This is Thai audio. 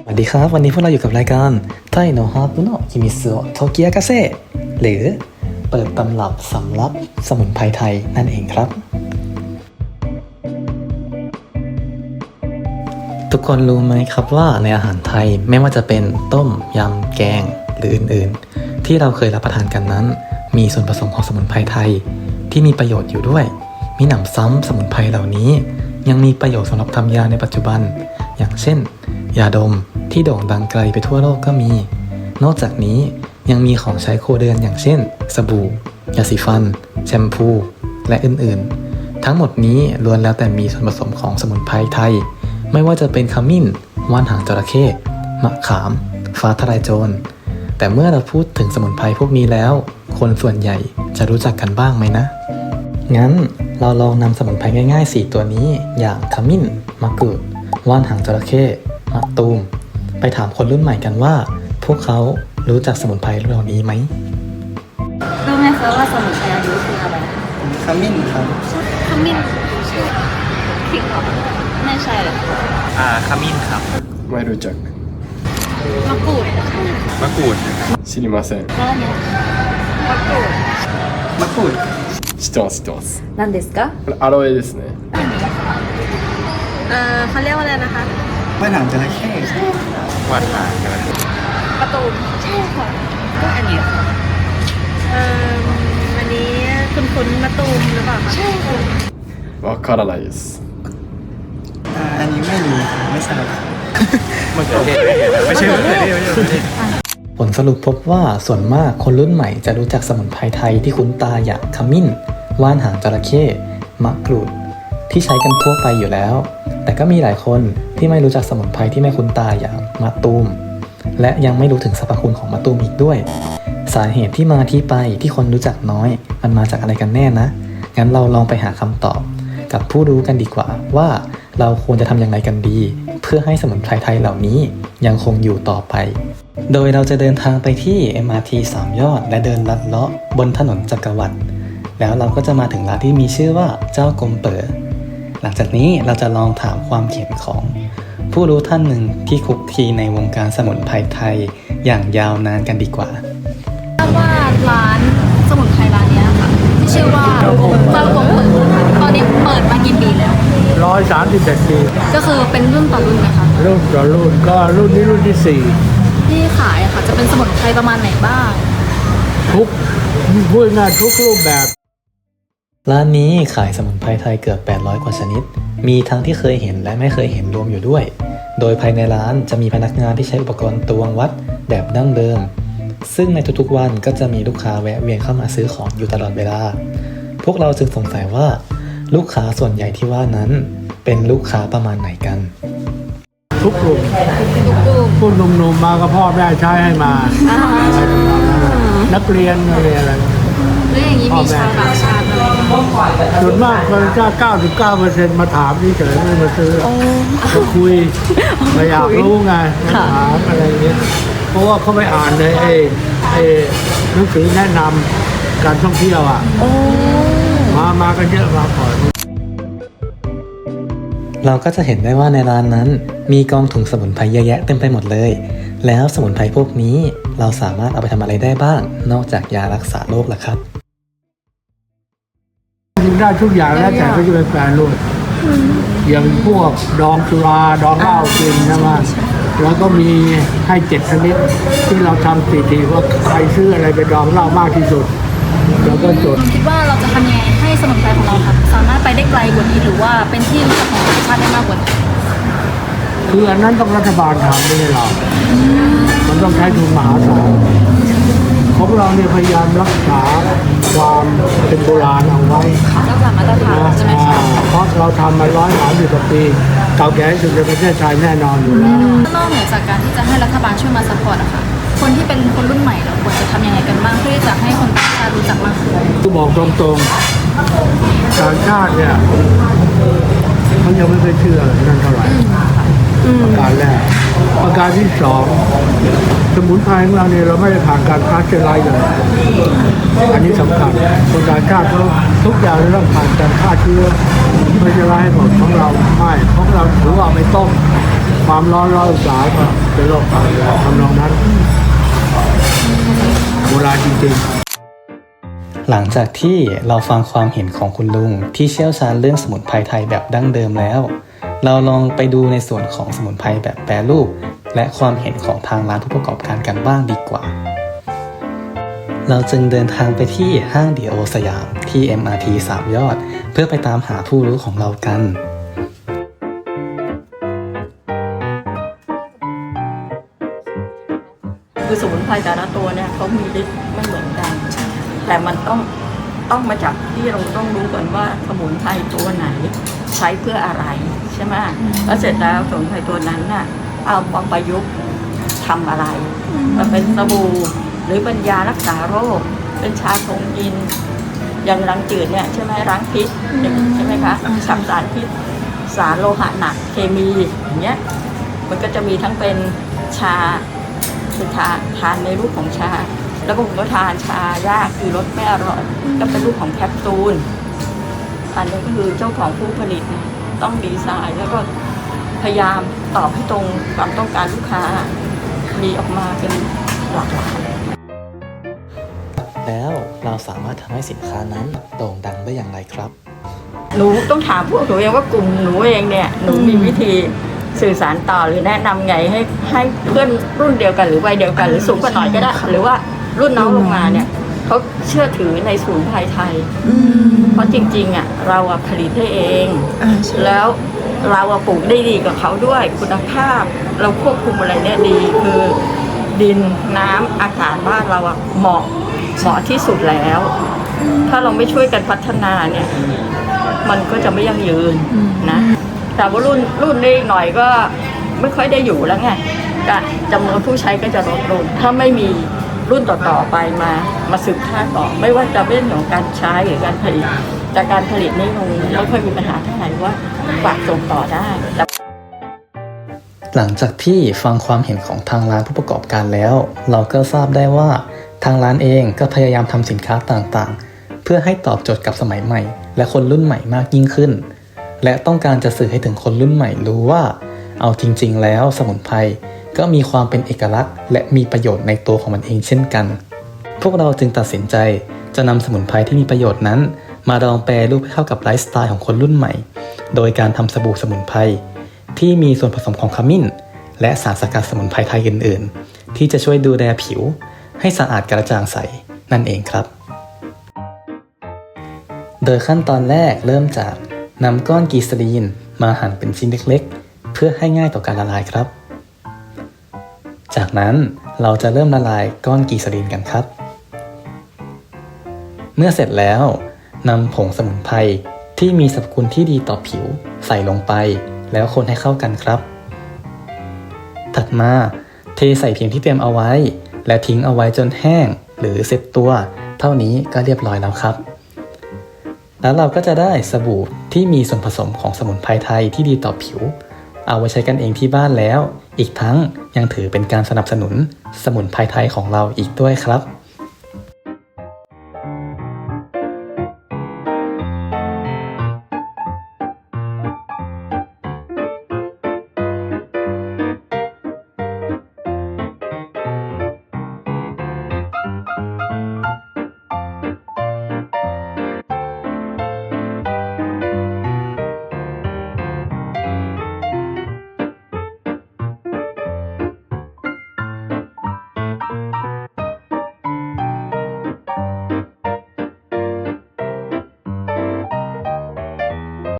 สวัสดีครับ วันนี้พวกเราอยู่กับรายการไทโนฮาปุโนะคิมิสุโตเกียกาเซ่หรือเปิดตำรับสำรับสมุนไพรไทยนั่นเองครับ ทุกคนรู้ไหมครับว่าในอาหารไทยไม่ว่าจะเป็นต้มยำแกงหรืออื่นๆ ที่เราเคยรับประทานกันนั้น มีส่วนผสมของสมุนไพรไทยที่มีประโยชน์อยู่ด้วย มีหนำซ้ำสมุนไพรเหล่านี้ ยังมีประโยชน์สำหรับทำยาในปัจจุบัน อย่างเช่น ยาดมที่โด่งดังไกลไปทั่วโลกก็มี นอกจากนี้ยังมีของใช้โครเดือนอย่างเช่น สบู่ ยาสีฟัน แชมพู และอื่นๆ ทั้งหมดนี้ล้วนแล้วแต่มีส่วนผสมของสมุนไพรไทย ไม่ว่าจะเป็นขมิ้น ว่านหางจระเข้มะขาม ฟ้าทะลายโจร แต่เมื่อเราพูดถึงสมุนไพรพวกนี้แล้ว คนส่วนใหญ่จะรู้จักกันบ้างไหมนะ งั้นเราลองนำสมุนไพรง่ายๆ 4 ตัวนี้ อย่างขมิ้นมะกรูด ว่านหางจระเข้มะตูม ไปถามคนรุ่นใหม่กันว่า พวกเขารู้จักสมุนไพรเหล่านี้ไหม รู้ไหมคะว่าสมุนไพรอันนี้คืออะไร ขมิ้นครับ ขมิ้นผิดเหรอไม่ใช่เลย อ่าขมิ้นครับ ไม่รู้จัก มะกรูด มะกรูด 知りません แล้วอันเนี้ยมะกรูด มะกรูด 知ってます知ってます何ですかこれアロエですね เอ่อเขาเรียกว่าอะไรนะคะ ว่านหางจระเข้ วาดหางกัน ประตูมใช่ค่ะก็อันนี้เอ่ออันนี้คุณคุณมะตูมหรือเปล่าคะใช่ค่ะ わからないです อันนี้ไม่รู้ไม่ทราบ มะเขือเทศไม่ใช่มะเขือเทศไม่ใช่มะเขือเทศ ผลสรุปพบว่าส่วนมากคนรุ่นใหม่จะรู้จักสมุนไพรไทยที่คุ้นตาอย่างขมิ้น ว่านหางจระเข้มะกรูด ที่ใช้กันทั่วไปอยู่แล้ว แต่ก็มีหลายคนที่ไม่รู้จักสมุนไพรที่ไม่คุ้นตาอย่างมะตูม และยังไม่รู้ถึงสรรพคุณของมะตูมอีกด้วย สาเหตุที่มาที่ไปที่คนรู้จักน้อย มันมาจากอะไรกันแน่นะ งั้นเราลองไปหาคำตอบ กับผู้รู้กันดีกว่าว่าเราควรจะทำอย่างไรกันดี เพื่อให้สมุนไพรไทยเหล่านี้ยังคงอยู่ต่อไป โดยเราจะเดินทางไปที่ MRT 3 ยอด และเดินลัดเลาะบนถนนจักรวรรดิแล้วเราก็จะมาถึงร้านที่มีชื่อว่าเจ้ากรมเป๋อ หลังจากนี้เราจะลองถามความเห็นของ ผู้รู้ท่านหนึ่งที่คุกคีในวงการสมุนไพรไทยอย่างยาวนานกันดีกว่าทราบว่าร้านสมุนไพรร้านเนี้ยค่ะที่ชื่อว่าเจ้ากงเปิดตอนนี้เปิดมากี่ปีแล้ว ร้อยสามสิบเอ็ดปีก็คือเป็นรุ่นต่อรุ่นไหมคะ รุ่นต่อรุ่นก็รุ่นนี้รุ่นที่สี่ที่ขายอะค่ะจะเป็นสมุนไพรประมาณไหนบ้าง ทุกพูดง่ายๆทุกรูปแบบ ร้านนี้ขายสมุนไพรไทยเกือบ 800 กว่าชนิด มีทั้งที่เคยเห็นและไม่เคยเห็นรวมอยู่ด้วย โดยภายในร้านจะมีพนักงานที่ใช้อุปกรณ์ตวงวัดแบบดั้งเดิม ซึ่งในทุกๆวันก็จะมีลูกค้าแวะเวียนเข้ามาซื้อของอยู่ตลอดเวลา พวกเราจึงสงสัยว่า ลูกค้าส่วนใหญ่ที่ว่านั้น เป็นลูกค้าประมาณไหนกัน ทุกกลุ่มทุกกลุ่มผู้หนุ่มๆมาก็พ่อแม่ใช้ให้มาอะไรทำนองนั้นนักเรียนอะไรอะไรแล้วอย่างนี้มีชาวต่างชาติไหม ส่วนมากมันก็เก้าสิบเก้าเปอร์เซ็นต์มาถามนี่เฉยไม่มาซื้อมาคุยมาอยากรู้ไงมาถามอะไรเงี้ย เพราะว่าเขาไปอ่านในไอ้ไอ้หนังสือแนะนำการท่องเที่ยวอะมามากันเยอะมาก่อนเราก็จะเห็นได้ว่าในร้านนั้น มีกองถุงสมุนไพรเยอะแยะเต็มไปหมดเลย แล้วสมุนไพรพวกนี้เราสามารถเอาไปทำอะไรได้บ้าง นอกจากยารักษาโรคล่ะครับกิน ได้ทุกอย่างแล้วแต่ก็จะเป็นแปรรูปอย่างพวกดองสุราดองเหล้ากินใช่ไหมแล้วก็มีให้เจ็ดชนิดที่เราทำสถิติว่าใครซื้ออะไรไปดองเหล้ามากที่สุดแล้วก็จดคิดว่าเราจะทำยังไงให้สมุนไพรของเราค่ะสามารถไปได้ไกลกว่านี้หรือว่าเป็นที่รู้จักของต่างชาติได้มากกว่านี้คืออันนั้นต้องรัฐบาลทำไม่ใช่เรา มันต้องใช้ทุนมหาศาลของเราเนี่ยพยายามรักษา ความเป็นโบราณเอาไว้รักษามาตรฐานนะใช่ไหมคะอ่าเพราะเราทำมาร้อยสามสิบกว่าปี เก่าแก่ที่สุดในประเทศไทยแน่นอนอยู่แล้วนอกเหนือจากการที่จะให้รัฐบาลช่วยมาซัพพอร์ตอะค่ะคนที่เป็นคนรุ่นใหม่เราควรจะทำยังไงกันบ้างเพื่อที่จะให้คนต่างชาติรู้จักมากขึ้นคือบอกตรงๆต่างชาติเนี่ยเขายังไม่เคยเชื่อนั่นเท่าไหร่ ประการแรก ประการที่สองสมุนไพรของเราเนี่ยเราไม่ได้ผ่านการพาสเจอร์ไลซ์เลยอันนี้สำคัญคนต่างชาติเขาทุกอย่างเราต้องผ่านการฆ่าเชื้อไม่ใช่ว่าให้หมดของเราไม่ของเราถือว่าเอาไปต้มความร้อนร้อยองศาก็เป็นโรคตายแล้วทำนองนั้นโบราณจริงๆหลังจากที่เราฟังความเห็นของคุณลุงที่เชี่ยวชาญเรื่องสมุนไพรไทยแบบดั้งเดิมแล้ว เราลองไปดูในส่วนของสมุนไพรแบบแปรรูป และความเห็นของทางร้านผู้ประกอบการกันบ้างดีกว่า เราจึงเดินทางไปที่ห้างดีโอสยามที่ MRT สามยอด เพื่อไปตามหาผู้รู้ของเรากันคือสมุนไพรแต่ละตัวเนี่ยเขามีฤทธิ์ไม่เหมือนกัน แต่มันต้องต้องมาจากที่เราต้องรู้ก่อนว่าสมุนไพรตัวไหน ใช้เพื่ออะไร ช่ไหมแล้วเสร็จแล้วสมุนไพรตัวนั้นน่ะ เอามาประยุกต์ทำอะไร มันเป็นสบู่หรือเป็นยารักษาโรค เป็นชาทงยิน อย่างรังจืดเนี่ยใช่ไหมล้างพิษใช่ไหมคะสับสารพิษสารโลหะหนักเคมีอย่างเงี้ยมันก็จะมีทั้งเป็นชาคือทานทานในรูปของชา แล้วผมก็ทานชายากคือรสไม่อร่อยก็เป็นรูปของแคปซูลอันนี้ก็คือเจ้าของผู้ผลิต ต้องดีไซน์ แล้วก็พยายามตอบให้ตรงความต้องการลูกค้า มีออกมาเป็นหลากหลายแล้วเราสามารถทำให้สินค้านั้นโด่งดังได้อย่างไรครับ หนูต้องถามพวกหนูเองว่ากลุ่มหนูเองเนี่ยหนูมีวิธีสื่อสารต่อหรือแนะนำไงให้ให้เพื่อนรุ่นเดียวกันหรือวัยเดียวกันหรือสูงกว่าหน่อยก็ได้ หรือว่ารุ่นน้องลงมาเนี่ย เขาเชื่อถือในศูนย์ไทยไทย เพราะจริงๆอะเราอะผลิตให้เอง แล้วเราอะปลูกได้ดีกว่าเขาด้วย คุณภาพเราควบคุมอะไรเนี่ยดีคือดินน้ำอากาศบ้านเราอะเหมาะเหมาะที่สุดแล้ว ถ้าเราไม่ช่วยกันพัฒนาเนี่ย มันก็จะไม่ยั่งยืนนะ แต่ว่ารุ่นรุ่นนี้หน่อยก็ไม่ค่อยได้อยู่แล้วไงการจำนวนผู้ใช้ก็จะลดลงถ้าไม่มี รุ่นต่อๆไปมา มาสืบทอดต่อ ไม่ว่าจะเป็นเรื่องของการใช้หรือการผลิตจากการผลิตนี่คงไม่ค่อยมีปัญหาเท่าไหร่ว่าฝากส่งต่อได้ หลังจากที่ฟังความเห็นของทางร้านผู้ประกอบการแล้ว เราก็ทราบได้ว่าทางร้านเองก็พยายามทำสินค้าต่างๆ เพื่อให้ตอบโจทย์กับสมัยใหม่ และคนรุ่นใหม่มากยิ่งขึ้น และต้องการจะสื่อให้ถึงคนรุ่นใหม่รู้ว่า เอาจริง ๆ แล้วสมุนไพร ก็มีความเป็นเอกลักษณ์ และมีประโยชน์ในตัวของมันเองเช่นกัน พวกเราจึงตัดสินใจจะนำสมุนไพรที่มีประโยชน์นั้น มาลองแปรรูปให้เข้ากับไลฟ์สไตล์ของคนรุ่นใหม่ โดยการทำสบู่สมุนไพรที่มีส่วนผสมของขมิ้น และสารสกัดสมุนไพรไทยอื่น ๆ ที่จะช่วยดูแลผิว ให้สะอาดกระจ่างใสนั่นเองครับ โดยขั้นตอนแรกเริ่มจากนำก้อนกีซลีนมาหั่นเป็นชิ้นเล็ก ๆ เพื่อให้ง่ายต่อการละลายครับ จากนั้นเราจะเริ่มละลายก้อนกีซาลีนกันครับ เมื่อเสร็จแล้วนำผงสมุนไพรที่มีสรรพคุณที่ดีต่อผิวใส่ลงไป แล้วคนให้เข้ากันครับ ถัดมาเทใส่เพียงที่เตรียมเอาไว้ และทิ้งเอาไว้จนแห้งหรือเซ็ตตัว เท่านี้ก็เรียบร้อยแล้วครับ แล้วเราก็จะได้สบู่ที่มีส่วนผสมของสมุนไพรไทยที่ดีต่อผิว เอาไว้ใช้กันเองที่บ้านแล้ว อีกทั้งยังถือเป็นการสนับสนุนสมุนไพรไทยของเราอีกด้วยครับ